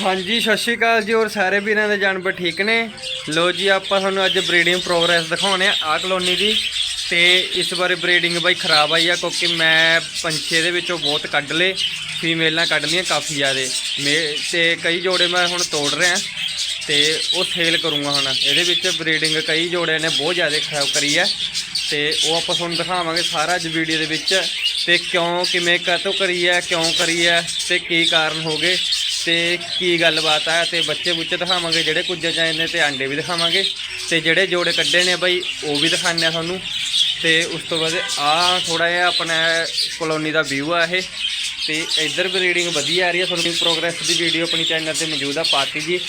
ਹਾਂਜੀ, ਸਤਿ ਸ਼੍ਰੀ ਅਕਾਲ ਜੀ ਔਰ ਸਾਰੇ ਵੀਰਾਂ ਦੇ ਜਾਨਵਰ ਠੀਕ ਨੇ। ਲੋ ਜੀ, ਆਪਾਂ ਤੁਹਾਨੂੰ ਅੱਜ ਬਰੀਡਿੰਗ ਪ੍ਰੋਗਰੈਸ ਦਿਖਾਉਣੇ ਆ ਆ ਕਲੋਨੀ ਦੀ। ਤੇ ਇਸ ਬਾਰੇ ਬਰੀਡਿੰਗ ਬਾਈ ਖਰਾਬ ਆਈ ਆ, ਕਿਉਂਕਿ ਮੈਂ ਪੰਛੇ ਦੇ ਵਿੱਚੋਂ ਬਹੁਤ ਕੱਢ ਲਏ ਫੀਮੇਲਾਂ ਕੱਢ ਲਈਆਂ ਕਾਫੀ ਜ਼ਿਆਦੇ। ਮੇ, ਤੇ ਕਈ ਜੋੜੇ ਮੈਂ ਹੁਣ ਤੋੜ ਰਿਹਾ, ਤੇ ਉਹ ਸੇਲ ਕਰੂੰਗਾ ਹੁਣ। ਇਹਦੇ ਵਿੱਚ ਬਰੀਡਿੰਗ ਕਈ ਜੋੜਿਆਂ ਨੇ ਬਹੁਤ ਜ਼ਿਆਦਾ ਖਰਾਬ ਕਰੀ ਹੈ ਤੇ ਉਹ ਆਪਾਂ ਤੁਹਾਨੂੰ ਦਿਖਾਵਾਂਗੇ ਸਾਰਾ ਅੱਜ ਵੀਡੀਓ ਦੇ ਵਿੱਚ, ਤੇ ਕਿਉਂ ਕਿਵੇਂ ਕਾਹਤੋਂ ਕਰੀ ਹੈ ਕਿਉਂ ਕਰੀ ਹੈ ਤੇ ਕੀ ਕਾਰਨ ਹੋ ਗਏ। ਤੇ ਕੀ ਗੱਲਬਾਤ ਆ? ਤੇ ਬੱਚੇ ਬੁੱਚੇ ਦਿਖਾਵਾਂਗੇ, ਜਿਹੜੇ ਕੁੱਜੇ ਚਾਹੇ ਨੇ ਤੇ ਆਂਡੇ ਵੀ ਦਿਖਾਵਾਂਗੇ। ਤੇ ਜਿਹੜੇ ਜੋੜੇ ਕੱਢੇ ਨੇ ਬਾਈ, ਉਹ ਵੀ ਦਿਖਾਉਂਦੇ ਆ ਤੁਹਾਨੂੰ। ਤੇ ਉਸ ਤੋਂ ਬਾਅਦ ਆ ਥੋੜਾ ਜਿਹਾ ਆਪਣਾ ਕਲੋਨੀ ਦਾ ਵਿਊ ਆ ਇਹ। ਤੇ ਇੱਧਰ ਵੀ ਰੀਡਿੰਗ ਵਧੀਆ ਆ ਰਹੀ ਹੈ ਤੁਹਾਨੂੰ ਪ੍ਰੋਗਰੈਸ ਦੀ ਵੀਡੀਓ ਆਪਣੀ ਚੈਨਲ ਤੇ ਮੌਜੂਦ ਆ, ਪਾਤੀ ਜੀ।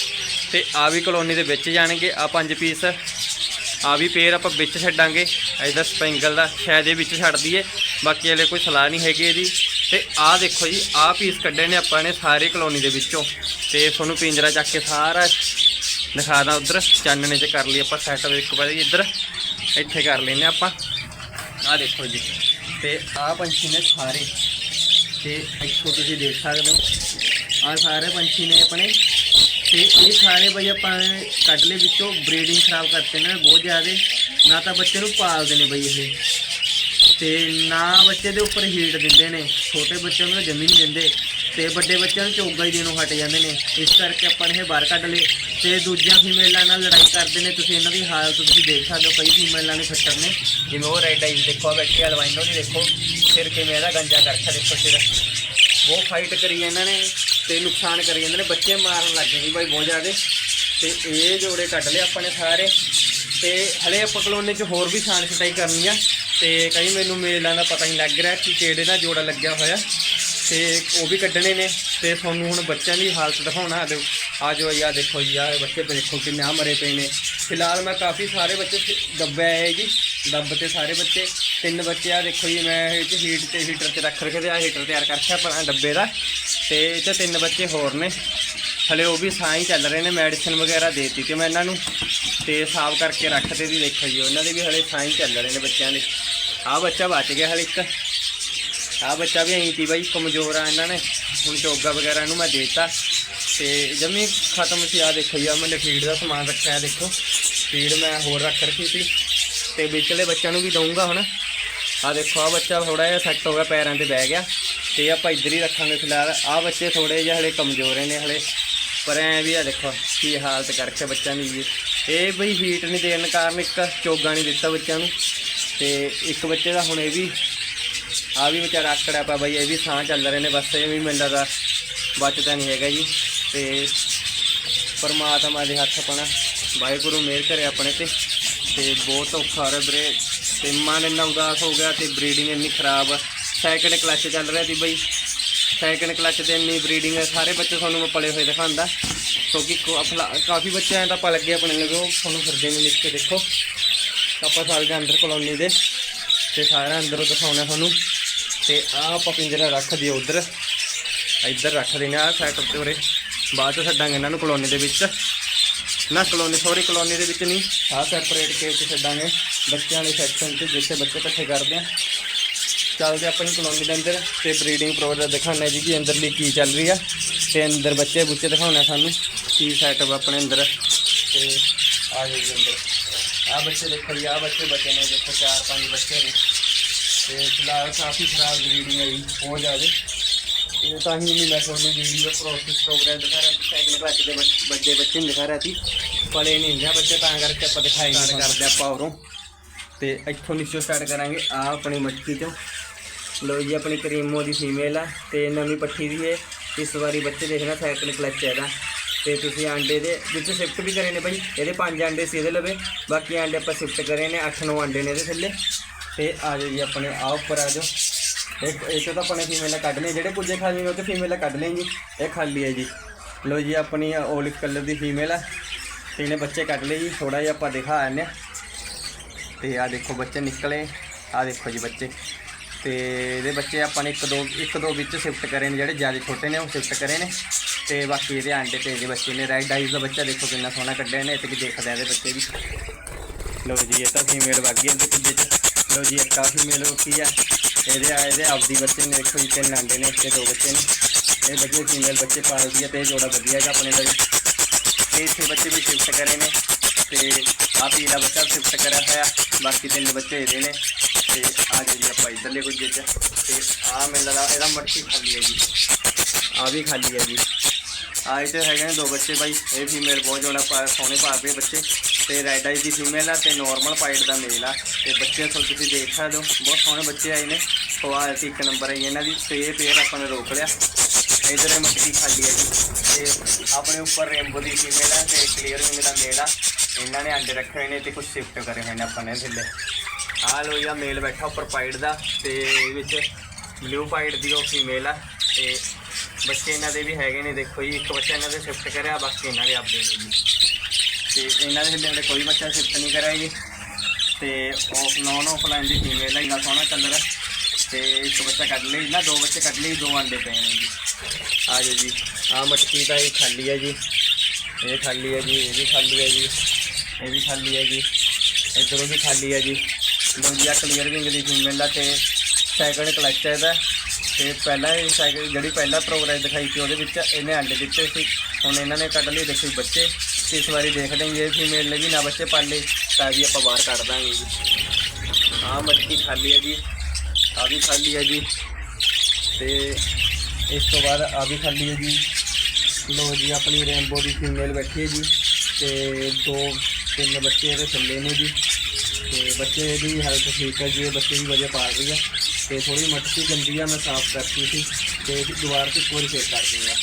ਤੇ ਆ ਵੀ ਕਲੋਨੀ ਦੇ ਵਿੱਚ ਜਾਣਗੇ, ਆ ਪੰਜ ਪੀਸ ਆ ਵੀ ਪੇਰ ਆਪਾਂ ਵਿੱਚ ਛੱਡਾਂਗੇ। ਇਹਦਾ ਸਪੈਂਗਲ ਦਾ, ਸ਼ਾਇਦ ਇਹ ਵਿੱਚ ਛੱਡ ਦਈਏ। ਬਾਕੀ ਹਲੇ ਕੋਈ ਸਲਾਹ ਨਹੀਂ ਹੈਗੀ ਇਹਦੀ। ਤੇ ਆਹ ਦੇਖੋ ਜੀ, ਆਹ ਪੀਸ ਕੱਢੇ ਨੇ ਆਪਾਂ ਨੇ ਸਾਰੇ ਕਲੋਨੀ ਦੇ ਵਿੱਚੋਂ। ਤੇ ਤੁਹਾਨੂੰ ਪਿੰਜਰਾ ਚੱਕ ਕੇ ਸਾਰਾ ਦਿਖਾ ਦਾਂ ਉਧਰ। ਚਾਨਣੇ 'ਚ ਕਰ ਲਈ ਆਪਾਂ ਸੈਟ ਇੱਕ ਵਾਰੀ ਇੱਧਰ। ਇੱਥੇ ਕਰ ਲੈਨੇ ਆਪਾਂ। ਆਹ ਦੇਖੋ ਜੀ। ਤੇ ਆਹ ਪੰਛੀ ਨੇ ਸਾਰੇ। ਤੇ ਇੱਥੋਂ ਤੁਸੀਂ ਦੇਖ ਸਕਦੇ ਹੋ। ਆਹ ਸਾਰੇ ਪੰਛੀ ਨੇ ਆਪਣੇ। ਤੇ ਇਹ ਸਾਰੇ ਬਈ ਆਪਾਂ ਕੱਢ ਲਏ ਵਿੱਚੋਂ। ਬਰੀਡਿੰਗ ਖਰਾਬ ਕਰਤੇ ਨੇ, ਬਹੁਤ ਜ਼ਿਆਦਾ। ਨਾ ਤਾਂ ਬੱਚੇ ਨੂੰ ਪਾਲਦੇ ਨੇ ਬਈ ਇਹ। ਤੇ ਨਾ ਬੱਚੇ ਦੇ ਉੱਪਰ ਹੀਟ ਦਿੰਦੇ ਨੇ। ਛੋਟੇ ਬੱਚਿਆਂ ਨੂੰ ਤਾਂ ਜੰਮੀ ਨਹੀਂ ਦਿੰਦੇ। ਤੇ ਵੱਡੇ ਬੱਚਿਆਂ ਨੂੰ ਚੋਗਾ ਹੀ ਦੇਣੋਂ ਹਟ ਜਾਂਦੇ ਨੇ। ਇਸ ਕਰਕੇ ਆਪਾਂ ਨੇ ਇਹ ਬਾਹਰ ਕੱਢ ਲਏ। ਤੇ ਦੂਜੀਆਂ ਫੀਮੇਲਾਂ ਨਾਲ ਲੜਾਈ ਕਰਦੇ ਨੇ। ਤੁਸੀਂ ਇਹਨਾਂ ਦੀ ਹਾਲਤ ਤੁਸੀਂ ਦੇਖ ਸਕਦੇ ਹੋ, ਕਈ ਫੀਮੇਲਾਂ ਨੇ ਖੱਟਰ ਨੇ। ਜਿਵੇਂ ਉਹ ਰੈਡ ਆਈਜ਼ ਦੇਖੋ ਬੈਠੀ ਅਲਵਾਈਨੋ ਦੀ ਦੇਖੋ। ਸਿਰ ਕਿਵੇਂ ਇਹਦਾ ਗੰਜਾ ਕਰਖਾ ਦੇਖੋ ਸਿਰ। ਬਹੁਤ ਫਾਈਟ ਕਰੀ ਇਹਨਾਂ ਨੇ ਤੇ ਨੁਕਸਾਨ ਕਰੀ ਜਾਂਦੇ ਨੇ। ਬੱਚੇ ਮਾਰਨ ਲੱਗ ਗਏ ਜੀ ਬਾਈ, ਬਹੁਤ ਜ਼ਿਆਦਾ। ਤੇ ਇਹ ਜੋੜੇ ਕੱਢ ਲਏ ਆਪਾਂ ਨੇ ਸਾਰੇ। ਤੇ ਹਲੇ ਆਪਾਂ ਕਲੋਨੀ 'ਚ ਹੋਰ ਵੀ ਛਾਣ ਛਟਾਈ ਕਰਨੀ ਆ। ਤੇ ਕਈ ਮੈਨੂੰ ਮੇਲਾਂ ਦਾ ਪਤਾ ਨਹੀਂ ਲੱਗ ਰਿਹਾ ਕਿ ਕਿਹੜੇ ਦਾ ਜੋੜਾ ਲੱਗਿਆ ਹੋਇਆ। ਤੇ ਉਹ ਵੀ ਕੱਢਣੇ ਨੇ। ਤੇ ਤੁਹਾਨੂੰ ਹੁਣ ਬੱਚਿਆਂ ਦੀ ਹਾਲਤ ਦਿਖਾਉਣਾ ਆ ਦਿਓ ਆ ਜੋ, ਆ ਦੇਖੋ ਜੀ, ਆ ਬੱਚੇ ਦੇਖੋ ਕਿੰਨੇ ਆ ਮਰੇ ਪਏ ਨੇ। ਫਿਲਹਾਲ ਮੈਂ ਕਾਫੀ ਸਾਰੇ ਬੱਚੇ ਦੱਬੇ ਆਏ ਜੀ। ਦੱਬ ਤੇ ਸਾਰੇ ਬੱਚੇ। ਤਿੰਨ ਬੱਚੇ ਆ, ਦੇਖੋ ਜੀ, ਮੈਂ ਇਹ 'ਚ ਹੀਟ ਤੇ ਹੀਟਰ ਤੇ ਰੱਖ ਰਖੇ ਤੇ ਆ ਹੀਟਰ ਤਿਆਰ ਕਰਕੇ ਆਪਣਾ ਡੱਬੇ ਦਾ। ਤੇ ਇਹ 'ਚ ਤਿੰਨ ਬੱਚੇ ਹੋਰ ਨੇ। ਹਲੇ ਉਹ ਵੀ ਸਾਹ ਹੀ ਚੱਲ ਰਹੇ ਨੇ ਮੈਡੀਸਿਨ ਵਗੈਰਾ ਦੇਤੀ ਤੇ ਮੈਂ ਇਹਨਾਂ ਨੂੰ ਤੇ ਸਾਫ਼ ਕਰਕੇ ਰੱਖਦੇ ਦੀ ਦੇਖੋ ਜੀ, ਉਹਨਾਂ ਦੇ ਵੀ ਹਲੇ ਸਾਹ ਹੀ ਚੱਲ ਰਹੇ ਨੇ ਬੱਚਿਆਂ ਦੇ। ਆਹ ਬੱਚਾ ਬਚ ਗਿਆ ਹਲੇ ਇੱਕ। ਆਹ ਬੱਚਾ ਵੀ ਐਂ ਤੀ ਬਾਈ, ਕਮਜ਼ੋਰ ਆ ਇਹਨਾਂ ਨੇ। ਹੁਣ ਚੋਗਾ ਵਗੈਰਾ ਇਹਨੂੰ ਮੈਂ ਦੇਤਾ। ਤੇ ਜਮੀ ਖਤਮ ਸੀ ਆ ਦੇਖੋ ਜੀ ਆ ਮੈਨੇ ਫੀਡ ਦਾ ਸਮਾਨ ਰੱਖਿਆ, ਦੇਖੋ। ਫੀਡ ਮੈਂ ਹੋਰ ਰੱਖ ਰੱਖੀ ਸੀ। ਤੇ ਵਿਚਲੇ ਬੱਚਿਆਂ ਨੂੰ ਵੀ ਦਊਂਗਾ ਹੁਣ। ਆ ਦੇਖੋ ਆ ਬੱਚਾ ਥੋੜਾ ਜਿਹਾ ਸੈੱਟ ਹੋ ਗਿਆ, ਪੈਰਾਂ ਤੇ ਬਹਿ ਗਿਆ। ਤੇ ਆਪਾਂ ਇੱਧਰ ਹੀ ਰੱਖਾਂਗੇ ਫਿਲਹਾਲ। ਆ ਬੱਚੇ ਥੋੜੇ ਜਿਹਾ ਹਲੇ ਕਮਜ਼ੋਰ ਨੇ ਹਲੇ। ਪਰ ਐ ਵੀ ਆ ਦੇਖੋ ਕੀ ਹਾਲਤ ਕਰਕੇ ਬੱਚਿਆਂ ਦੀ ਜੀ ਇਹ ਬਈ ਹੀਟ ਨਹੀਂ ਦੇਣ ਕਾਰਨ ਇੱਕ ਚੋਗਾ ਨਹੀਂ ਦਿੱਤਾ ਬੱਚਿਆਂ ਨੂੰ। ਤੇ ਇੱਕ ਬੱਚੇ ਦਾ ਹੁਣ ਇਹ ਵੀ ਆ ਵੀ ਵਿਚਾਰਾ ਆਕੜਿਆ ਪਿਆ ਬਈ ਇਹ ਵੀ ਸਾਹ ਚੱਲ ਰਹੇ ਨੇ ਬਸ, ਇਹ ਵੀ ਮੈਨੂੰ ਲੱਗਦਾ ਬਚਦਾ ਨਹੀਂ ਹੈਗਾ ਜੀ। ਤੇ ਪਰਮਾਤਮਾ ਦੇ ਹੱਥ ਆਪਣਾ, ਵਾਹਿਗੁਰੂ ਮਿਹਰ ਕਰੇ ਆਪਣੇ ਤੇ। ਤੇ ਬਹੁਤ ਔਖਾ ਹੋ ਰਿਹਾ ਵੀਰੇ। ਤੇ ਮਨ ਇੰਨਾ ਉਦਾਸ ਹੋ ਗਿਆ ਤੇ ਬਰੀਡਿੰਗ ਇੰਨੀ ਖਰਾਬ ਸੈਕਿੰਡ ਕਲਚ ਚੱਲ ਰਿਹਾ ਸੀ ਬਈ। ਸੈਕਿੰਡ ਕਲਚ ਤੇ ਇੰਨੀ ਬਰੀਡਿੰਗ ਹੈ, ਸਾਰੇ ਬੱਚੇ ਤੁਹਾਨੂੰ ਮੈਂ ਪਲੇ ਹੋਏ ਦਿਖਾਉਂਦਾ। ਕਿਉਂਕਿ ਕੋ- ਕਾਫੀ ਬੱਚੇ ਐਂ ਤਾਂ ਪਲ ਗਏ ਆਪਣੇ ਲਗੇ ਉਹ ਤੁਹਾਨੂੰ ਫਿਰਦੇ ਨੇ ਲਿਖ ਕੇ ਦੇਖੋ। ਆਪਾਂ ਸਾਰੇ ਦੇ ਅੰਦਰ ਕਲੋਨੀ ਦੇ, ਤੇ ਸਾਰਾ ਅੰਦਰੋਂ ਦਿਖਾਉਣਾ ਤੁਹਾਨੂੰ। ਤੇ ਆਹ ਆਪਾਂ ਪਿੰਜਰਾ ਰੱਖ ਦਿਓ ਉਧਰ। ਇੱਧਰ ਰੱਖ ਦੇਣਾ ਆਹ ਸੈਟਅਪ ਤੇ ਉਰੇ। ਬਾਅਦ ਚ ਛੱਡਾਂਗੇ ਇਹਨਾਂ ਨੂੰ ਕਲੋਨੀ ਦੇ ਵਿੱਚ। ਨਾ ਕਲੋਨੀ ਸੌਰੀ ਕਲੋਨੀ ਦੇ ਵਿੱਚ ਨਹੀਂ। ਆਹ ਸੈਪਰੇਟ ਕੇ ਛੱਡਾਂਗੇ। ਬੱਚਿਆਂ ਦੇ ਸੈਕਸ਼ਨ 'ਚ, ਜਿੱਥੇ ਬੱਚੇ ਇਕੱਠੇ ਕਰਦੇ ਆ। ਚੱਲਦੇ ਆਪਣੀ ਕਲੋਨੀ ਦੇ ਅੰਦਰ ਤੇ ਬਰੀਡਿੰਗ ਪ੍ਰੋਗਰੈਸ ਦਿਖਾਉਣਾ ਜੀ ਕਿ ਅੰਦਰਲੀ ਕੀ ਚੱਲ ਰਹੀ ਆ ਤੇ ਅੰਦਰ ਬੱਚੇ ਬੁੱਚੇ ਦਿਖਾਉਣਾ ਸਾਨੂੰ ਕੀ ਸੈਟਅਪ ਆਪਣੇ ਅੰਦਰ ਤੇ ਆ ਜੀ ਅੰਦਰ। ਆ ਬੱਚੇ ਦੇਖੋ ਜੀ ਆ ਬੱਚੇ ਬਚੇ ਨੇ, ਦੇਖੋ ਚਾਰ ਪੰਜ ਬੱਚੇ ਨੇ। ਤੇ ਫਿਲਹਾਲ ਕਾਫੀ ਖਰਾਬ ਬਰੀਡਿੰਗ ਆਈ ਜੀ, ਬਹੁਤ ਜ਼ਿਆਦਾ। ਇਹ ਤਾਂ ਹੀ ਨਹੀਂ ਮੈਂ ਤੁਹਾਨੂੰ ਵੀਡੀਓ ਪ੍ਰੋਸੈਸ ਪ੍ਰੋਗਰਾਮ ਦਿਖਾ ਰਿਹਾ ਸਾਈਕਲ ਕਲਾਸ ਦੇ ਵੱਡੇ ਬੱਚੇ ਦਿਖਾ ਰਿਹਾ ਸੀ। ਪਲੇ ਨਹੀਂ ਹੁੰਦੇ ਬੱਚੇ, ਤਾਂ ਕਰਕੇ ਆਪਾਂ ਦਿਖਾਈ ਨਹੀਂ ਕਰਦੇ ਆਪਾਂ ਉਰੋਂ। ਤੇ ਇੱਥੋਂ ਨੀਚੋਂ ਸਟਾਰਟ ਕਰਾਂਗੇ ਆ ਆਪਣੀ ਮੱਛੀ ਚੋਂ। ਲੋ ਜੀ, ਆਪਣੀ ਕਰੀਮੋ ਦੀ ਫੀਮੇਲ ਆ ਤੇ ਨਵੀਂ ਪੱਠੀ ਦੀ ਹੈ। ਇਸ ਵਾਰੀ ਬੱਚੇ ਦੇਖਣਾ ਸਾਈਕਲ ਕਲਚ ਹੈ ਇਹਦਾ। ਤੇ ਤੁਸੀਂ ਆਂਡੇ ਦੇ ਵਿੱਚ ਸ਼ਿਫਟ ਵੀ ਕਰੇ ਨੇ ਭਾਈ। ਇਹਦੇ ਪੰਜ ਆਂਡੇ ਸੀ ਇਹਦੇ ਲਵੇ। ਬਾਕੀ ਆਂਡੇ ਆਪਾਂ ਸ਼ਿਫਟ ਕਰੇ ਨੇ 8-9 ਆਂਡੇ ਨੇ ਇਹਦੇ ਥੱਲੇ। ਤੇ ਆ ਜਾਓ ਜੀ ਆਪਣੇ ਆ ਉੱਪਰ ਆ ਜਾਓ। ਇੱਕ ਇਹ ਤਾਂ ਆਪਣੇ ਫੀਮੇਲਾਂ ਕੱਢ ਲਏ ਜਿਹੜੇ ਕੁਝੇ ਖਾਲੀ ਨੇ, ਉਹ ਤੇ ਫੀਮੇਲਾਂ ਕੱਢ ਲਏ ਜੀ। ਇਹ ਖਾਲੀ ਹੈ ਜੀ। ਲੋ ਜੀ, ਆਪਣੀ ਓਲਿਵ ਕਲਰ ਦੀ ਫੀਮੇਲ ਹੈ ਤੇ ਇਹਨੇ ਬੱਚੇ ਕੱਢ ਲਏ ਜੀ। ਥੋੜਾ ਜਿਹਾ ਆਪਾਂ ਦਿਖਾ ਆਨੇ ਤੇ ਆ ਦੇਖੋ ਬੱਚੇ ਨਿਕਲੇ। ਆ ਦੇਖੋ ਜੀ ਬੱਚੇ। ਤੇ ਇਹਦੇ ਬੱਚੇ ਆਪਾਂ ਨੇ ਇੱਕ ਦੋ ਇੱਕ ਦੋ ਵਿੱਚ ਸ਼ਿਫਟ ਕਰੇ ਨੇ, ਜਿਹੜੇ ਜ਼ਿਆਦਾ ਛੋਟੇ ਨੇ, ਉਹ ਸ਼ਿਫਟ ਕਰੇ ਨੇ। ਤੇ ਬਾਕੀ ਇਹਦੇ ਆਂਡੇ ਤੇ ਜੇ ਬੱਚੇ ਨੇ ਰੈਡ ਆਈਜ਼ ਦਾ ਬੱਚਾ ਦੇਖੋ ਕਿੰਨਾ ਸੋਹਣਾ ਕੱਢਿਆ ਨੇ ਤੇ ਕਿ ਦੇਖਦਾ ਇਹਦੇ ਬੱਚੇ ਵੀ। ਲੋ ਜੀ, ਇਹ ਤਾਂ ਫੀਮੇਲ ਵਗ ਗਈ ਇਹਦੇ ਕੁੱਜੇ ਚ। ਲੋ ਜੀ, ਇੱਕ ਆ ਫੀਮੇਲ ਉੱਠੀ ਆ। ਇਹਦੇ ਆ, ਇਹਦੇ ਆਪਦੀ ਬੱਚੇ ਨੇ, ਦੇਖੋ ਜੀ, ਤਿੰਨ ਆਂਡੇ ਨੇ ਤੇ ਦੋ ਬੱਚੇ ਨੇ। ਇਹ ਵਧੀਆ ਫੀਮੇਲ ਬੱਚੇ ਪਾਲਦੀ ਹੈ ਤੇ ਇਹ ਜੋੜਾ ਵਧੀਆ ਹੈਗਾ ਆਪਣੇ ਦਾ ਵੀ। ਇੱਥੇ ਬੱਚੇ ਵੀ ਸ਼ਿਫਟ ਕਰੇ ਨੇ। ਤੇ ਆਹ ਪੀਲਾ ਬੱਚਾ ਸ਼ਿਫਟ ਕਰਿਆ ਹੋਇਆ। ਬਾਕੀ ਤਿੰਨ ਬੱਚੇ ਇਹਦੇ ਨੇ। ਤੇ ਆ ਜੀ ਆਪਾਂ ਇੱਧਰਲੇ ਕੁਝ ਚ ਤੇ ਆ ਮੈਨੂੰ ਲੱਗਦਾ ਇਹਦਾ ਮੱਠੀ ਖਾਲੀ ਹੈ ਜੀ। ਆ ਵੀ ਖਾਲੀ ਹੈ ਜੀ। ਆ ਇੱਥੇ ਹੈਗੇ ਨੇ ਦੋ ਬੱਚੇ ਬਾਈ। ਇਹ ਫੀਮੇਲ ਬਹੁਤ ਜੋੜਾ ਪਾ ਸੋਹਣੇ ਪਾ ਪਏ ਬੱਚੇ। ਤੇ ਰੈਡ ਆਈ ਦੀ ਫੀਮੇਲ ਆ ਤੇ ਨਾਰਮਲ ਪਾਈਟ ਦਾ ਮੇਲ ਆ। ਤੇ ਬੱਚੇ ਸੋ ਤੁਸੀਂ ਦੇਖ ਸਕਦੇ ਹੋ। ਬਹੁਤ ਸੋਹਣੇ ਬੱਚੇ ਆਏ ਨੇ ਕੁਆਲਿਟੀ ਇੱਕ ਨੰਬਰ ਆਈ ਇਹਨਾਂ ਦੀ। ਤੇ ਇਹ ਪੇਅਰ ਆਪਾਂ ਨੇ ਰੋਕ ਲਿਆ। ਇਧਰ ਇਹ ਮੱਛੀ ਖਾਲੀ ਹੈ ਜੀ। ਤੇ ਆਪਣੇ ਉੱਪਰ ਰੇਨਬੋ ਦੀ ਫੀਮੇਲ ਆ ਤੇ ਕਲੀਅਰ ਵਿੰਗ ਦਾ ਮੇਲ ਆ। ਇਹਨਾਂ ਨੇ ਅੰਡੇ ਰੱਖੇ ਹੋਏ ਨੇ ਤੇ ਕੁਝ ਸ਼ਿਫਟ ਕਰੇ ਹੋਏ ਨੇ ਆਪਾਂ ਨੇ ਥੱਲੇ। ਆਹ ਲੋ ਜਾਂ ਮੇਲ ਬੈਠਾ ਉੱਪਰ ਪਾਈਟ ਦਾ ਤੇ ਇਹ ਵਿੱਚ ਬਲੂ ਪਾਈਟ ਦੀ ਉਹ ਫੀਮੇਲ ਆ ਤੇ ਬੱਚੇ ਇਹਨਾਂ ਦੇ ਵੀ ਹੈਗੇ ਨੇ, ਦੇਖੋ ਜੀ, ਇੱਕ ਬੱਚਾ ਇਹਨਾਂ ਦੇ ਸ਼ਿਫਟ ਕਰਿਆ, ਬਾਕੀ ਇਹਨਾਂ ਦੇ ਆਪਦੇ ਨੇ ਜੀ। ਤੇ ਇਹਨਾਂ ਦੇ ਹਲੇ ਕੋਈ ਬੱਚਾ ਸ਼ਿਫਟ ਨਹੀਂ ਕਰਿਆ ਜੀ। ਤੇ ਆਫ ਨੌਨ ਆਫਲਾਈਨ ਦੀ ਫੀਮੇਲ ਹੈ ਇੰਨਾ ਸੋਹਣਾ ਕਲਰ ਹੈ ਤੇ ਇੱਕ ਬੱਚਾ ਕੱਢ ਲਈ, ਨਾ ਦੋ ਬੱਚੇ ਕੱਢ ਲਈ, ਦੋ ਅੰਡੇ ਪਏ ਨੇ ਜੀ। ਆ ਜਾਓ ਜੀ ਆ ਮਟਕੀ ਤਾਂ ਇਹ ਖਾਲੀ ਹੈ ਜੀ। ਇਹ ਖਾਲੀ ਹੈ ਜੀ, ਇਹ ਵੀ ਖਾਲੀ ਹੈ ਜੀ। ਇਹ ਵੀ ਖਾਲੀ ਹੈ ਜੀ ਇੱਧਰੋਂ ਵੀ ਖਾਲੀ ਹੈ ਜੀ ਦੂਜਾ ਕਲੀਅਰ ਵਿੰਗ ਦੀ ਫੀਮੇਲ ਆ ਤੇ ਸੈਕਿੰਡ ਕਲਚ ਹੈ ਇਹਦਾ। ਤੇ ਪਹਿਲਾਂ ਇਹ ਸਾਈਕਲ ਜਿਹੜੀ ਪਹਿਲਾ ਪ੍ਰੋਗਰਾਮ ਦਿਖਾਈ ਸੀ ਉਹਦੇ ਵਿੱਚ ਇਹਨੇ ਅੰਡੇ ਦਿੱਤੇ ਸੀ। ਹੁਣ ਇਹਨਾਂ ਨੇ ਕੱਢ ਲਏ ਦੇਖੋ ਬੱਚੇ। ਤੇ ਇਸ ਵਾਰੀ ਦੇਖਦੇ ਹਾਂ ਜੇ ਫੀਮੇਲ ਨੇ ਵੀ ਨਾ ਬੱਚੇ ਪਾਲੇ ਤਾਂ ਵੀ ਆਪਾਂ ਬਾਹਰ ਕੱਢ ਦਾਂਗੇ ਜੀ। ਆਹ ਮਟਕੀ ਖਾਲੀ ਹੈ ਜੀ ਆ ਵੀ ਖਾਲੀ ਹੈ ਜੀ ਤੇ ਇਸ ਤੋਂ ਬਾਅਦ ਆ ਵੀ ਖਾਲੀ ਹੈ ਜੀ ਲੋ ਜੀ, ਆਪਣੀ ਰੇਨਬੋ ਦੀ ਫੀਮੇਲ ਬੈਠੀ ਹੈ ਜੀ। ਤੇ ਦੋ ਤਿੰਨ ਬੱਚੇ ਇਹਦੇ ਥੱਲੇ ਨੇ ਜੀ। ਤੇ ਬੱਚੇ ਦੀ ਹੈਲਥ ਠੀਕ ਹੈ ਜੀ, ਇਹ ਬੱਚੇ ਵੀ ਵਧੀਆ ਪਾਲ ਰਹੀ ਹੈ ਤੇ ਥੋੜੀ ਮੱਟੀ ਗੰਦੀ ਆ, ਮੈਂ ਸਾਫ਼ ਕਰਤੀ ਸੀ। ਤੇ ਦੁਬਾਰ ਤੇ ਕੋਈ ਫੇਰ ਕਰ ਦੂੰਗਾ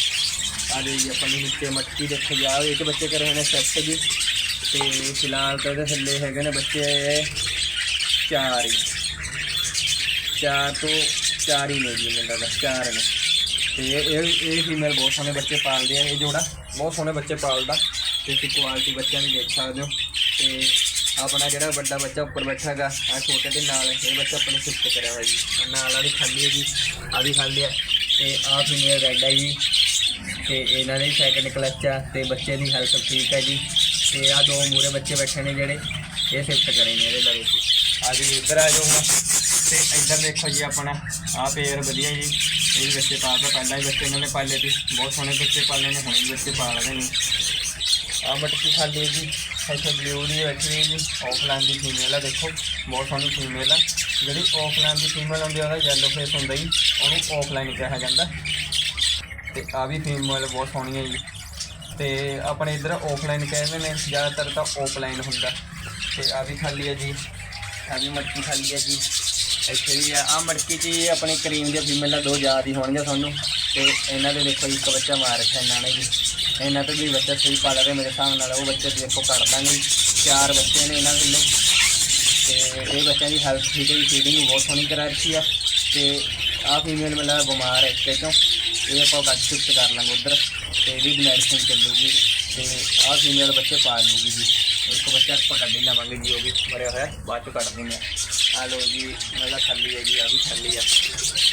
ਆ। ਜੀ, ਆਪਾਂ ਨੂੰ ਨੀਚੇ ਮਟਕੀ ਦੇਖੋ ਜਾ ਇਹ ਬੱਚੇ ਕਰ ਰਹੇ ਨੇ ਸੈੱਟ ਜੀ। ਤੇ ਫਿਲਹਾਲ ਤਾਂ ਇਹਦੇ ਥੱਲੇ ਹੈਗੇ ਨੇ ਬੱਚੇ ਚਾਰ ਹੀ। ਚਾਰ ਤੋਂ ਚਾਰ ਹੀ ਨੇ ਜੀ, ਮੈਨੂੰ ਲੱਗਦਾ, ਚਾਰ ਨੇ। ਤੇ ਇਹ ਇਹ ਫੀਮੇਲ ਬਹੁਤ ਸੋਹਣੇ ਬੱਚੇ ਪਾਲਦੇ ਆ, ਇਹ ਜੋੜਾ। ਬਹੁਤ ਸੋਹਣੇ ਬੱਚੇ ਪਾਲਦਾ। ਤੇ ਤੁਸੀਂ ਕੁਆਲਿਟੀ ਬੱਚਿਆਂ ਨੂੰ ਦੇਖ ਸਕਦੇ ਹੋ। ਤੇ ਆਪਣਾ ਜਿਹੜਾ ਵੱਡਾ ਬੱਚਾ ਉੱਪਰ ਬੈਠਾ ਹੈਗਾ ਆ ਛੋਟੇ ਦੇ ਨਾਲ, ਇਹ ਬੱਚਾ ਆਪਣੇ ਸ਼ਿਫਟ ਕਰਿਆ ਹੋਇਆ ਜੀ। ਆਹ ਨਾਲ ਵਾਲੀ ਖਾਲੀ ਹੈ ਜੀ ਆ ਵੀ ਖਾਲੀ ਹੈ। ਤੇ ਆ ਫੀਮੇਲ ਰੈਡ ਹੈ ਜੀ। ਤੇ ਇਹਨਾਂ ਦੇ ਸੈਕਿੰਡ ਕਲਚ ਆ, ਤੇ ਬੱਚੇ ਦੀ ਹੈਲਥ ਠੀਕ ਹੈ ਜੀ। ਤੇ ਆ ਦੋ ਮੂਰੇ ਬੱਚੇ ਬੈਠੇ ਨੇ ਜਿਹੜੇ, ਇਹ ਸ਼ਿਫਟ ਕਰੇ ਨੇ ਇਹਦੇ ਲਵੇ ਜੀ। ਆ ਜੀ ਇੱਧਰ ਆ ਜਾਓ ਹੁਣ ਤੇ ਇੱਧਰ ਦੇਖੋ ਜੀ ਆਪਣਾ ਆ ਪੇਅਰ ਵਧੀਆ ਜੀ। ਇਹ ਵੀ ਬੱਚੇ ਪਾਲ ਤੋਂ ਪਹਿਲਾਂ ਹੀ ਬੱਚੇ ਇਹਨਾਂ ਨੇ ਪਾਲੇ ਸੀ। ਬਹੁਤ ਸੋਹਣੇ ਬੱਚੇ ਪਾਲੇ ਨੇ, ਹੁਣ ਵੀ ਬੱਚੇ ਪਾਲ ਰਹੇ ਨੇ। ਮਟਕੀ ਖਾਲੀ ਹੈ ਜੀ? ਇੱਥੇ ਬਲੂ ਦੀ ਬੈਠੀ ਹੋਈ ਜੀ। ਆਫਲਾਈਨ ਦੀ ਫੀਮੇਲ ਆ, ਦੇਖੋ। ਬਹੁਤ ਸੋਹਣੀ ਫੀਮੇਲ ਆ। ਜਿਹੜੀ ਆਫਲਾਈਨ ਦੀ ਫੀਮੇਲ ਹੁੰਦੀ ਉਹਦਾ ਯੈਲੋ ਫੇਸ ਹੁੰਦਾ ਜੀ। ਉਹਨੂੰ ਆਫਲਾਈਨ ਕਿਹਾ ਜਾਂਦਾ। ਤੇ ਆ ਵੀ ਫੀਮੇਲ ਬਹੁਤ ਸੋਹਣੀ ਹੈ ਜੀ। ਤੇ ਆਪਣੇ ਇਧਰ ਆਫਲਾਈਨ ਕਹਿੰਦੇ ਨੇ, ਜ਼ਿਆਦਾਤਰ ਤਾਂ ਆਫਲਾਈਨ ਹੁੰਦਾ। ਤੇ ਆ ਵੀ ਖਾਲੀ ਹੈ ਜੀ। ਆ ਵੀ ਮਟਕੀ ਖਾਲੀ ਹੈ ਜੀ। ਇੱਥੇ ਵੀ ਆ। ਆਹ ਮਟਕੀ 'ਚ ਹੀ ਆਪਣੀ ਕਰੀਮ ਦੀਆਂ ਆ, ਦੋ ਜ਼ਿਆਦਾ ਹੀ ਹੋਣਗੀਆਂ ਤੁਹਾਨੂੰ। ਤੇ ਇਹਨਾਂ ਦੇ ਦੇਖੋ ਇੱਕ ਬੱਚਾ ਮਾਰ ਰੱਖਿਆ ਇਹਨਾਂ ਨੇ ਜੀ। ਇਹਨਾਂ ਤੋਂ ਵੀ ਬੱਚਾ ਸਹੀ ਪਾਲ ਰਹੇ ਮੇਰੇ ਹਿਸਾਬ ਨਾਲ ਉਹ ਬੱਚੇ ਦੇਖੋ ਕੱਢ ਦਾਂਗੇ ਚਾਰ ਬੱਚੇ ਨੇ ਇਹਨਾਂ ਦੇ ਤੇ ਇਹ ਬੱਚਿਆਂ ਦੀ ਹੈਲਥ ਠੀਕ ਹੈ ਫੀਡਿੰਗ ਬਹੁਤ ਸੋਹਣੀ ਕਰਾ ਰੱਖੀ ਆ। ਤੇ ਆਹ ਫੀਮੇਲ ਮਤਲਬ ਬਿਮਾਰ ਹੈ ਤੇ ਕਿਉਂ ਇਹ ਆਪਾਂ ਕੱਟ ਸ਼ਿਫਟ ਕਰ ਲਾਂਗੇ ਉਧਰ, ਤੇ ਇਹਦੀ ਮੈਡੀਸਨ ਚੱਲੂਗੀ। ਤੇ ਆਹ ਫੀਮੇਲ ਬੱਚੇ ਪਾ ਲੂਗੀ ਜੀ। ਇੱਕ ਬੱਚਾ ਆਪਾਂ ਕੱਢ ਹੀ ਲਵਾਂਗੇ ਜੀ, ਉਹ ਵੀ ਮਰਿਆ ਹੋਇਆ, ਬਾਅਦ ਚ ਕੱਢ ਦਿੰਦੇ ਆ ਆ ਲੋ ਜੀ ਮਤਲਬ ਖਾਲੀ ਹੈ ਜੀ ਆ ਵੀ ਖਾਲੀ ਆ।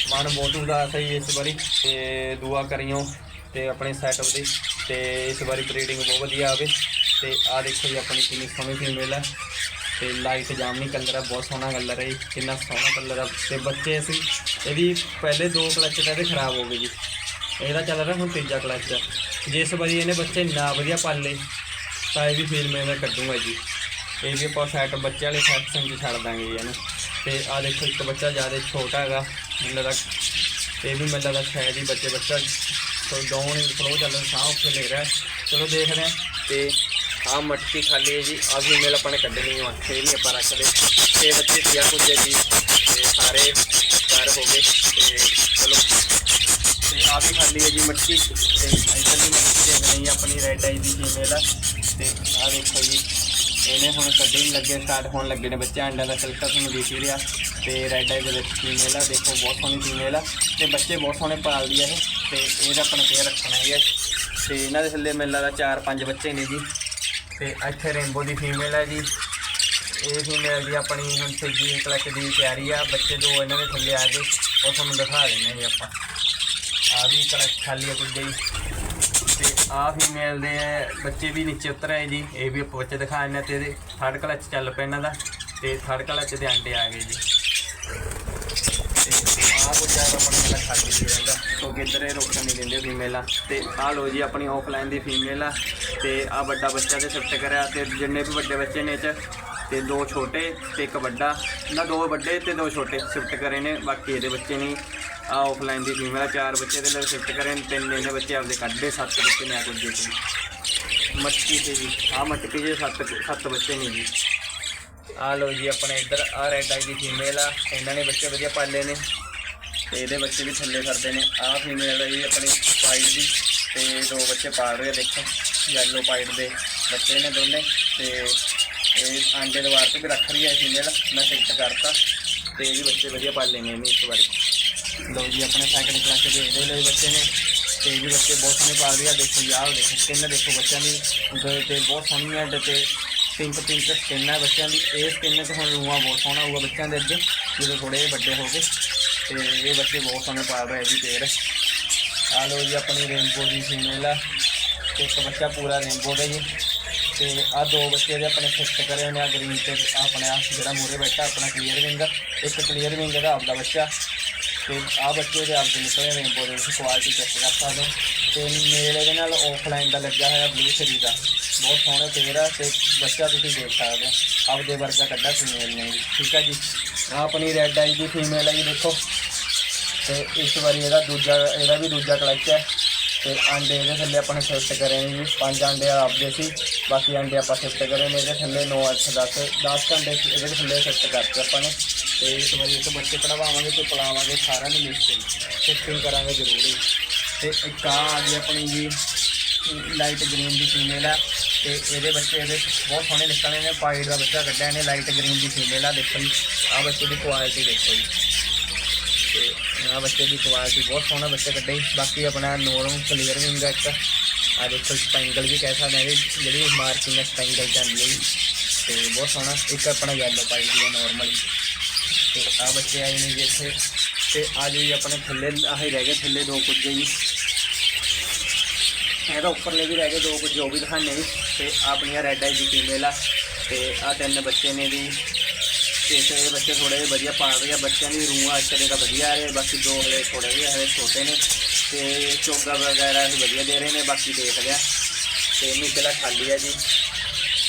ਮਨ ਬਹੁਤ ਉਦਾਸ ਹੈ ਜੀ ਇਸ ਵਾਰੀ, ਤੇ ਦੁਆ ਕਰਿਓ ਤੇ ਆਪਣੇ ਸੈਟਅਪ ਦੀ ਤੇ ਇਸ ਵਾਰੀ ਬਰੀਡਿੰਗ ਬਹੁਤ ਵਧੀਆ ਆਵੇ ਤੇ ਆ ਦੇਖੋ ਜੀ, ਆਪਣੀ ਕਿੰਨੀ ਸੋਹਣੀ ਫੀਮੇਲ ਹੈ ਤੇ ਲਾਈਟ ਜਾਮਨੀ ਕਲਰ ਹੈ ਬਹੁਤ ਸੋਹਣਾ ਕਲਰ ਹੈ ਜੀ, ਕਿੰਨਾ ਸੋਹਣਾ ਕਲਰ ਹੈ ਤੇ ਬੱਚੇ ਅਸੀਂ ਇਹਦੀ ਪਹਿਲੇ ਦੋ ਕਲਚ ਤਾਂ ਇਹਦੇ ਖਰਾਬ ਹੋ ਗਏ ਜੀ। ਇਹਦਾ ਚੱਲ ਰਿਹਾ ਹੁਣ ਤੀਜਾ ਕਲਚ ਜੇ ਜਿਸ ਵਾਰੀ ਇਹਨੇ ਬੱਚੇ ਨਾ ਵਧੀਆ ਪਾਲੇ ਤਾਂ ਇਹ ਵੀ ਫੇਰ ਮੈਂ ਕੱਢੂਗਾ ਜੀ। ਇਹ ਵੀ ਆਪਾਂ ਸੈਟ ਬੱਚੇ ਵਾਲੇ ਸੈਕਸ਼ਨ 'ਚ ਛੱਡ ਦਾਂਗੇ ਜੀ ਇਹਨੂੰ। ਤੇ ਆ ਦੇਖੋ, ਇੱਕ ਬੱਚਾ ਜ਼ਿਆਦਾ ਛੋਟਾ ਹੈਗਾ, ਮੈਨੂੰ ਲੱਗਦਾ, ਇਹ ਵੀ ਮੈਨੂੰ ਲੱਗਦਾ ਸ਼ਾਇਦ ਹੀ ਬੱਚੇ ਬੱਚਾ ਤੋਂ ਡਾਊਨ ਹੀ ਫਲੋ ਚੱਲ ਰਿਹਾ ਸਾਹ ਉੱਥੇ ਲੈ ਰਿਹਾ ਚਲੋ ਦੇਖਦੇ ਹਾਂ ਤੇ ਆ ਮਟਕੀ ਖਾਲੀ ਹੈ ਜੀ। ਆ ਵੀ ਮੇਲ ਆਪਾਂ ਨੇ ਕੱਢਣੀ ਹੈ ਇੱਥੇ ਵੀ ਆਪਾਂ ਰੱਖ ਲਏ। ਛੇ ਬੱਚੇ ਸੀ ਆ ਕੁਝ ਜੀ। ਤੇ ਸਾਰੇ ਤਿਆਰ ਹੋ ਗਏ। ਤੇ ਚਲੋ। ਤੇ ਆ ਵੀ ਖਾਲੀ ਹੈ ਜੀ ਮਟਕੀ ਤੇ ਇੱਧਰ ਵੀ ਮਟਕੀ ਦੇ ਰਹੀ ਆਪਣੀ ਰੈਡ ਆਈ ਦੀ ਫੀਮੇਲ ਆ। ਤੇ ਆ ਦੇਖੋ ਜੀ। ਇਹਨੇ ਹੁਣ ਕੱਢਣ ਲੱਗੇ ਸਟਾਰਟ ਹੋਣ ਲੱਗੇ ਨੇ ਬੱਚੇ ਅੰਡਾਂ ਦਾ ਸਿਲਕਾ ਤੁਹਾਨੂੰ ਦਿਖ ਹੀ ਰਿਹਾ? ਤੇ ਰੈਡ ਆਈ ਦੇ ਫੀਮੇਲ ਆ, ਦੇਖੋ ਬਹੁਤ ਸੋਹਣੀ ਫੀਮੇਲ ਆ। ਤੇ ਬੱਚੇ ਬਹੁਤ ਸੋਹਣੇ ਪਾਲਦੀ ਆ ਇਹ। ਤੇ ਇਹਦਾ ਆਪਣਾ ਕੇਅਰ ਰੱਖਣਾ ਹੈ ਤੇ ਇਹਨਾਂ ਦੇ ਥੱਲੇ ਮੇਲਾ ਦਾ ਚਾਰ ਪੰਜ ਬੱਚੇ ਨੇ ਜੀ। ਤੇ ਇੱਥੇ ਰੇਨਬੋ ਦੀ ਫੀਮੇਲ ਆ ਜੀ। ਇਹ ਫੀਮੇਲ ਦੀ ਆਪਣੀ ਹੁਣ ਤੀਜੀ ਕਲਚ ਦੀ ਤਿਆਰੀ ਆ। ਬੱਚੇ ਦੋ ਇਹਨਾਂ ਦੇ ਥੱਲੇ ਆ ਗਏ ਉਹ ਤੁਹਾਨੂੰ ਦਿਖਾ ਦਿੰਦੇ ਹਾਂ ਜੀ ਆਪਾਂ। ਆ ਵੀ ਕਲਚ ਖਾਲੀ ਆ ਕੁਝ ਜੀ ਆ ਫੀਮੇਲ ਦੇ ਬੱਚੇ ਵੀ ਨੀਚੇ ਉਤਰ ਆਏ ਜੀ, ਇਹ ਵੀ ਆਪਾਂ ਬੱਚੇ ਦਿਖਾ ਦਿੰਦੇ ਹਾਂ ਤੇ ਇਹਦੇ ਥਰਡ ਕਲਚ ਚੱਲ ਪਿਆ ਇਹਨਾਂ ਦਾ, ਤੇ ਥਰਡ ਕਲਚ ਦੇ ਅੰਡੇ ਆ ਗਏ ਜੀ। ਤੇ ਆ ਬੱਚਾ ਜ਼ਿਆਦਾ ਆਪਣਾ ਮੇਲਾ ਖਾਲੀ ਰਹਿੰਦਾ ਕਿਉਂਕਿ ਇੱਧਰ ਇਹ ਰੋਕਣ ਨਹੀਂ ਦਿੰਦੇ ਫੀਮੇਲਾਂ ਤੇ ਆ ਲੋ ਜੀ, ਆਪਣੀ ਆਫਲਾਈਨ ਦੀ ਫੀਮੇਲ ਆ, ਤੇ ਆ ਵੱਡਾ ਬੱਚਾ ਤੇ ਸ਼ਿਫਟ ਕਰਿਆ, ਤੇ ਜਿੰਨੇ ਵੀ ਵੱਡੇ ਬੱਚੇ ਨੇ ਇਹ 'ਚ, ਤੇ ਦੋ ਛੋਟੇ ਤੇ ਇੱਕ ਵੱਡਾ। ਨਾ ਦੋ ਵੱਡੇ ਤੇ ਦੋ ਛੋਟੇ ਸ਼ਿਫਟ ਕਰੇ ਨੇ, ਬਾਕੀ ਇਹਦੇ ਬੱਚੇ ਨਹੀਂ। ਆ ਆਫਲਾਈਨ ਦੀ ਫੀਮੇਲ ਹੈ ਚਾਰ ਬੱਚੇ ਦੇ ਲਈ ਸ਼ਿਫਟ ਕਰੇ, ਤਿੰਨ ਇਹਨੇ ਬੱਚੇ ਆਪਦੇ ਕੱਢੇ, ਸੱਤ ਬੱਚੇ ਮੈਂ ਆ ਕੁਝ ਦੇ ਮੱਟੀ ਤੇ ਜੀ ਆ ਮੱਟੀ ਜੇ ਸੱਤ ਸੱਤ ਬੱਚੇ ਨੇ ਜੀ। ਆ ਲੋ ਜੀ ਆਪਣੇ ਇੱਧਰ ਆ ਰੈਡ ਆਈ ਦੀ ਫੀਮੇਲ ਆ, ਇਹਨਾਂ ਨੇ ਬੱਚੇ ਵਧੀਆ ਪਾਲੇ ਨੇ। ਤੇ ਇਹਦੇ ਬੱਚੇ ਵੀ ਥੱਲੇ ਫਿਰਦੇ ਨੇ। ਆ ਫੀਮੇਲ ਆ ਜੀ ਆਪਣੀ ਪਾਈਡ ਦੀ, ਤੇ ਦੋ ਬੱਚੇ ਪਾਲ ਰਹੇ ਦੇਖੋ। ਯੈਲੋ ਪਾਈਡ ਦੇ ਬੱਚੇ ਨੇ ਦੋਨੇ, ਤੇ ਇਹ ਆਂਡੇ ਦੇ ਵਾਰ ਤੇ ਵੀ ਰੱਖ ਰਹੀ ਹੈ ਫੀਮੇਲ ਮੈਂ ਫਿਕਸ ਕਰਤਾ, ਤੇ ਇਹ ਵੀ ਬੱਚੇ ਵਧੀਆ ਪਾਲੇ ਨੇ ਇਹਨੇ ਇਸ ਵਾਰੀ। ਲਓ ਜੀ, ਆਪਣੇ ਸੈਕਿੰਡ ਕਲਾਸ ਦੇ ਇਹਦੇ ਲਈ ਬੱਚੇ ਨੇ। ਤੇ ਇਹ ਵੀ ਬੱਚੇ ਬਹੁਤ ਸੋਹਣੇ ਪਾ ਰਹੀ ਆ। ਦੇਖੋ ਯਾਰ ਦੇਖੋ ਸਕਿਨ ਦੇਖੋ ਬੱਚਿਆਂ ਦੀ। ਗਲੇ ਤੇ ਬਹੁਤ ਸੋਹਣੀ ਹੈ ਤੇ ਪਿੰਕ ਪਿੰਕ ਸਕਿਨ ਹੈ ਬੱਚਿਆਂ ਦੀ। ਇਹ ਸਕਿਨ ਤੇ ਹੁਣ ਰੂਹਾਂ ਬਹੁਤ ਸੋਹਣਾ ਹੋਊਗਾ ਬੱਚਿਆਂ ਦੇ ਅੱਗੇ, ਜਦੋਂ ਥੋੜੇ ਵੱਡੇ ਹੋ ਗਏ। ਤੇ ਇਹ ਬੱਚੇ ਬਹੁਤ ਸੋਹਣੇ ਪਾਲ ਰਹੇ ਜੀ ਪੇੜ ਆ ਲਓ ਜੀ, ਆਪਣੀ ਰੇਨਬੋ ਦੀ ਫੀਮੇਲ ਆ। ਤੇ ਇੱਕ ਬੱਚਾ ਪੂਰਾ ਰੇਨਬੋ ਦਾ ਜੀ ਤੇ ਆ ਦੋ ਬੱਚੇ ਦੇ ਆਪਣੇ ਫਿਕਸ ਕਰੇ ਹੋਏ ਆ ਗ੍ਰੀਨ ਤੇ ਆਪਣੇ ਆ ਜਿਹੜਾ ਮੂਰੇ ਬੈਠਾ, ਆਪਣਾ ਕਲੀਅਰ ਵਿੰਗ ਇੱਕ ਕਲੀਅਰ ਵਿੰਗ ਦਾ ਆਪਦਾ ਬੱਚਾ। ਤੇ ਆ ਬੱਚੇ ਦੇ ਆਪਦੇ ਨਿਕਲੇ ਰੇਨਬੋ ਦੇ ਤੁਸੀਂ ਕੁਆਲਿਟੀ ਚੈੱਕ ਕਰ ਸਕਦੇ ਹੋ। ਤੇ ਮੇਲ ਇਹਦੇ ਨਾਲ ਆਫਲਾਈਨ ਦਾ ਲੱਗਿਆ ਹੋਇਆ ਬਲੂ ਸ਼ਰੀ ਦਾ। ਬਹੁਤ ਸੋਹਣੇ ਪੇੜ ਆ ਤੇ ਬੱਚਾ ਤੁਸੀਂ ਦੇਖ ਸਕਦੇ ਹੋ। ਆਪਦੇ ਵਰਗਾ ਕੱਢਾ ਫੀਮੇਲ ਨੇ ਜੀ। ਠੀਕ ਹੈ ਜੀ? ਆ ਆਪਣੀ ਰੈੱਡ ਆਈ ਦੀ ਫੀਮੇਲ ਹੈ ਜੀ ਦੇਖੋ। ਤੇ ਇਸ ਵਾਰੀ ਇਹਦਾ ਦੂਜਾ, ਇਹਦਾ ਵੀ ਦੂਜਾ ਕਲਚ ਹੈ ਤੇ ਆਂਡੇ ਇਹਦੇ ਥੱਲੇ ਆਪਾਂ ਨੇ ਸ਼ਿਫਟ ਕਰੇ ਨੇ ਜੀ। ਪੰਜ ਆਂਡੇ ਆਪਦੇ ਸੀ। ਬਾਕੀ ਆਂਡੇ ਆਪਾਂ ਸ਼ਿਫਟ ਕਰੇ ਨੇ ਇਹਦੇ ਥੱਲੇ 9 8 10 10 ਆਂਡੇ ਇਹਦੇ ਥੱਲੇ ਸ਼ਿਫਟ ਕਰਤੇ ਆਪਾਂ ਨੇ। ਤੇ ਇਸ ਵਾਰੀ ਇੱਕ ਬੱਚੇ ਕਢਵਾਵਾਂਗੇ ਤੇ ਪੜਾਵਾਂਗੇ ਸਾਰਿਆਂ ਨੂੰ ਮਿਕਸ ਸ਼ਿਫਟਿੰਗ ਕਰਾਂਗੇ ਜ਼ਰੂਰੀ। ਤੇ ਇੱਕ ਆ ਆ ਗਈ ਆਪਣੀ ਜੀ ਲਾਈਟ ਗ੍ਰੀਨ ਦੀ ਫੀਮੇਲ ਆ। ਤੇ ਇਹਦੇ ਬੱਚੇ ਇਹਦੇ ਬਹੁਤ ਸੋਹਣੇ ਨਿਕਲਣੇ ਨੇ ਪਾਈਡ ਦਾ ਬੱਚਾ ਕੱਢਿਆ ਇਹਨੇ ਲਾਈਟ ਗ੍ਰੀਨ ਦੀ ਫੀਮੇਲ ਆ, ਦੇਖੋ ਜੀ। ਆ ਬੱਚੇ ਦੀ ਕੁਆਲਿਟੀ ਦੇਖੋ ਜੀ। ਤੇ ਆ ਬੱਚੇ ਦੀ ਕੁਆਲਿਟੀ ਬਹੁਤ ਸੋਹਣਾ ਬੱਚਾ ਕੱਢੇ ਬਾਕੀ ਆਪਣਾ ਨੋਰਮ ਕਲੀਅਰ ਵੀ ਹੁੰਦਾ ਇੱਕ। ਆ ਦੇਖੋ ਸਪੈਂਗਲ ਵੀ ਕਹਿ ਸਕਦੇ ਹਾਂ ਇਹਦੀ, ਜਿਹੜੀ ਮਾਰਕਿੰਗ ਹੈ ਸਪੈਂਗਲ ਜਾਂਦੀ ਹੈ ਤੇ ਬਹੁਤ ਸੋਹਣਾ, ਇੱਕ ਆਪਣਾ ਯੈਲੋ ਪਾਈ ਦੀ ਹੈ। ਨਾਰਮਲੀ ਤੇ ਆ ਬੱਚੇ ਆਏ ਨੇ ਜੀ ਇੱਥੇ ਤੇ ਆ ਜੀ ਆਪਣੇ ਥੱਲੇ ਆਹੀ ਰਹਿ ਗਏ ਥੱਲੇ ਦੋ ਕੁੱਜੇ ਜੀ ਇਹਦਾ ਉੱਪਰਲੇ ਵੀ ਰਹਿ ਗਏ ਦੋ ਕੁਝ ਜੋ ਵੀ ਦਿਖਾਣੇ ਜੀ ਤੇ ਆਪਣੀਆਂ ਰੈੱਡ ਆਈ ਦੀ ਫੀਮੇਲ ਆ ਤੇ ਆ ਤਿੰਨ ਬੱਚੇ ਨੇ ਜੀ ਤੇ ਇਸ ਇਹ ਬੱਚੇ ਥੋੜੇ ਜਿਹੇ ਵਧੀਆ ਪਾਲ ਰਹੇ ਆ ਬੱਚਿਆਂ ਦੀ ਰੂਹਾਂ ਇਸ ਤਰ੍ਹਾਂ ਦਾ ਵਧੀਆ ਆ ਰਹੇ ਬਾਕੀ ਦੋ ਹਲੇ ਥੋੜੇ ਜਿਹੇ ਹਲੇ ਛੋਟੇ ਨੇ ਤੇ ਚੋਗਾ ਵਗੈਰਾ ਇਹ ਵਧੀਆ ਦੇ ਰਹੇ ਨੇ ਬਾਕੀ ਦੇਖ ਲਿਆ ਤੇ ਨੀਚਲਾ ਖਾਲੀ ਆ ਜੀ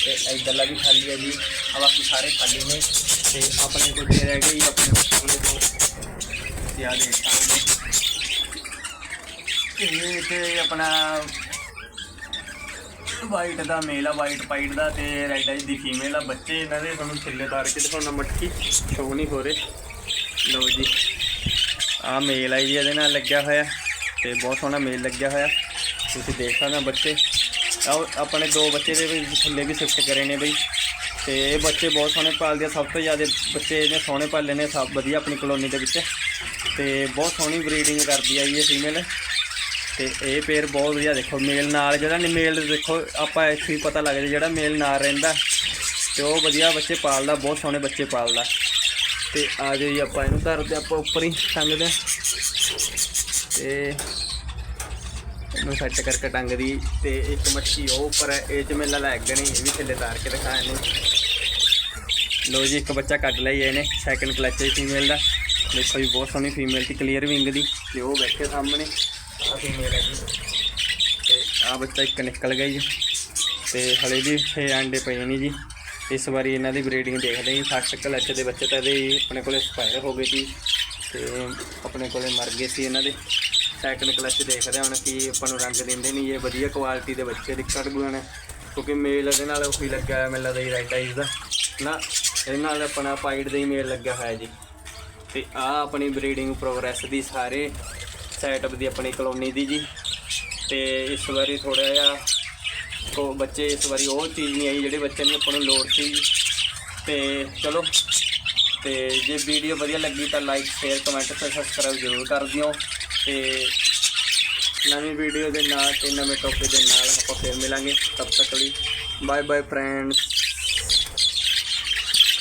ਤੇ ਇੱਧਰਲਾ ਵੀ ਖਾਲੀ ਆ ਜੀ ਆ ਬਾਕੀ ਸਾਰੇ ਖਾਲੀ ਨੇ ਤੇ ਆਪਣੇ ਕੋਲ ਜੇ ਰਹਿ ਗਏ ਜੀ ਆਪਣੇ ਕੋਲ ਦੋ ਤੇ ਆ ਦੇਖ ਸਕਦੇ ਇਹ ਤੇ ਆਪਣਾ ਵਾਈਟ ਦਾ ਮੇਲ ਆ ਵਾਈਟ ਪਾਈਟ ਦਾ ਤੇ ਰੈੱਡ ਆਈ ਦੀ ਫੀਮੇਲ ਆ। ਬੱਚੇ ਇਹਨਾਂ ਦੇ ਤੁਹਾਨੂੰ ਥੱਲੇ ਤਾਰ ਕੇ ਦਿਖਾਉਣਾ ਮਟਕੀ ਸ਼ੋ ਨਹੀਂ ਹੋ ਰਹੇ। ਲਓ ਜੀ। ਆ ਮੇਲ ਆ ਜੀ, ਇਹਦੇ ਨਾਲ ਲੱਗਿਆ ਹੋਇਆ। ਤੇ ਬਹੁਤ ਸੋਹਣਾ ਮੇਲ ਲੱਗਿਆ ਹੋਇਆ। ਤੁਸੀਂ ਦੇਖ ਸਕਦੇ ਹੋ ਬੱਚੇ। ਆਹ ਆਪਣੇ ਦੋ ਬੱਚੇ ਦੇ ਵੀ ਥੱਲੇ ਵੀ ਸ਼ਿਫਟ ਕਰੇ ਨੇ ਬਈ। ਤੇ ਇਹ ਬੱਚੇ ਬਹੁਤ ਸੋਹਣੇ ਪਾਲਦੇ ਆ, ਸਭ ਤੋਂ ਜ਼ਿਆਦਾ ਬੱਚੇ ਇਹਨੇ ਸੋਹਣੇ ਪਾਲੇ ਨੇ, ਸਭ ਵਧੀਆ ਆਪਣੀ ਕਲੋਨੀ ਦੇ ਵਿੱਚ। ਤੇ ਬਹੁਤ ਸੋਹਣੀ ਬਰੀਡਿੰਗ ਕਰਦੀ ਆ ਜੀ ਇਹ ਫੀਮੇਲ ਤੇ ਇਹ ਪੇਰ ਬਹੁਤ ਵਧੀਆ ਦੇਖੋ, ਮੇਲ ਨਾਲ ਜਿਹੜਾ ਨਹੀਂ ਮੇਲ ਦੇਖੋ, ਆਪਾਂ ਇੱਥੇ ਹੀ ਪਤਾ ਲੱਗ ਜਾਂਦਾ ਜਿਹੜਾ ਮੇਲ ਨਾਲ ਰਹਿੰਦਾ। ਤੇ ਉਹ ਵਧੀਆ ਬੱਚੇ ਪਾਲਦਾ, ਬਹੁਤ ਸੋਹਣੇ ਬੱਚੇ ਪਾਲਦਾ। ਤੇ ਆ ਜਾਓ ਜੀ ਆਪਾਂ ਇਹਨੂੰ ਘਰ ਦੇ ਆਪਾਂ ਉੱਪਰ ਹੀ ਟੰਗਦੇ ਹਾਂ ਤੇ ਇਹਨੂੰ ਸੈੱਟ ਕਰਕੇ ਟੰਗਦੀ। ਤੇ ਇੱਕ ਮੱਛੀ ਉਹ ਉੱਪਰ ਹੈ ਇਹ ਚ ਮੇਲਾ ਲੱਗ ਨਹੀਂ ਇਹ ਵੀ ਥੱਲੇ ਤਾਰ ਕੇ ਦਿਖਾਇਆ ਇਹਨੂੰ। ਲੋ ਜੀ, ਇੱਕ ਬੱਚਾ ਕੱਢ ਲਿਆ ਇਹਨੇ ਸੈਕੰਡ ਕਲਚ ਹੈ ਫੀਮੇਲ ਦਾ। ਦੇਖੋ ਜੀ, ਬਹੁਤ ਸੋਹਣੀ ਫੀਮੇਲ ਦੀ ਕਲੀਅਰ ਵਿੰਗ ਦੀ। ਤੇ ਉਹ ਬੈਠੇ ਸਾਹਮਣੇ ਆ ਫੀਮੇਲ ਹੈ ਜੀ। ਤੇ ਆ ਬੱਚਾ ਇੱਕ ਨਿਕਲ ਗਿਆ ਜੀ। ਤੇ ਹਲੇ ਵੀ 6 ਆਂਡੇ ਪਏ ਨਹੀਂ ਜੀ। ਇਸ ਵਾਰੀ ਇਹਨਾਂ ਦੀ ਬਰੀਡਿੰਗ ਦੇਖਦੇ ਹਾਂ 60 ਕਲਚ ਦੇ ਬੱਚੇ ਤਾਂ ਇਹਦੇ ਆਪਣੇ ਕੋਲੇ ਐਕਸਪਾਇਰ ਹੋ ਗਏ ਸੀ। ਤੇ ਆਪਣੇ ਕੋਲੇ ਮਰ ਗਏ ਸੀ ਇਹਨਾਂ ਦੇ। ਸੈਕੰਡ ਕਲਚ ਦੇਖਦੇ ਹਾਂ ਹੁਣ ਕੀ ਆਪਾਂ ਨੂੰ ਰੰਗ ਦਿੰਦੇ ਨਹੀਂ ਇਹ ਵਧੀਆ ਕੁਆਲਿਟੀ ਦੇ ਬੱਚੇ ਨਿਕਲ ਗਏ ਨੇ ਕਿਉਂਕਿ ਮੇਲ ਦੇ ਨਾਲ ਉਹੀ ਲੱਗਿਆ ਹੋਇਆ ਮੇਲਾ ਦਾ ਹੀ ਰਾਈਟ ਆਈਜ਼ ਦਾ। ਨਾ ਇਹਦੇ ਨਾਲ ਆਪਣਾ ਪਾਈਡ ਦਾ ਹੀ ਮੇਲ ਲੱਗਿਆ ਹੋਇਆ ਜੀ। ਤੇ ਆ ਆਪਣੀ ਬਰੀਡਿੰਗ ਪ੍ਰੋਗਰੈਸ ਦੀ ਸਾਰੇ ਸੈਟਅਪ ਦੀ ਆਪਣੀ ਕਲੋਨੀ ਦੀ ਜੀ। ਤੇ ਇਸ ਵਾਰੀ ਥੋੜਾ ਜਿਹਾ ਕੋ ਬੱਚੇ ਇਸ ਵਾਰੀ ਉਹ ਚੀਜ਼ ਨਹੀਂ ਆਈ ਜਿਹੜੇ ਬੱਚਿਆਂ ਦੀ ਆਪਾਂ ਨੂੰ ਲੋੜ ਸੀ। ਜੀ। ਤੇ ਚਲੋ, ਤੇ ਜੇ ਵੀਡੀਓ ਵਧੀਆ ਲੱਗੀ ਤਾਂ ਲਾਈਕ ਸ਼ੇਅਰ ਕਮੈਂਟ ਤੇ ਸਬਸਕ੍ਰਾਈਬ ਜ਼ਰੂਰ ਕਰ ਦਿਓ। ਤੇ ਨਵੀਂ ਵੀਡੀਓ ਦੇ ਨਾਲ ਤੇ ਨਵੇਂ ਟੌਪਿਕ ਦੇ ਨਾਲ ਆਪਾਂ ਫਿਰ ਮਿਲਾਂਗੇ। ਤਬ ਤੱਕ ਲਈ ਬਾਏ ਬਾਏ ਫਰੈਂਡਸ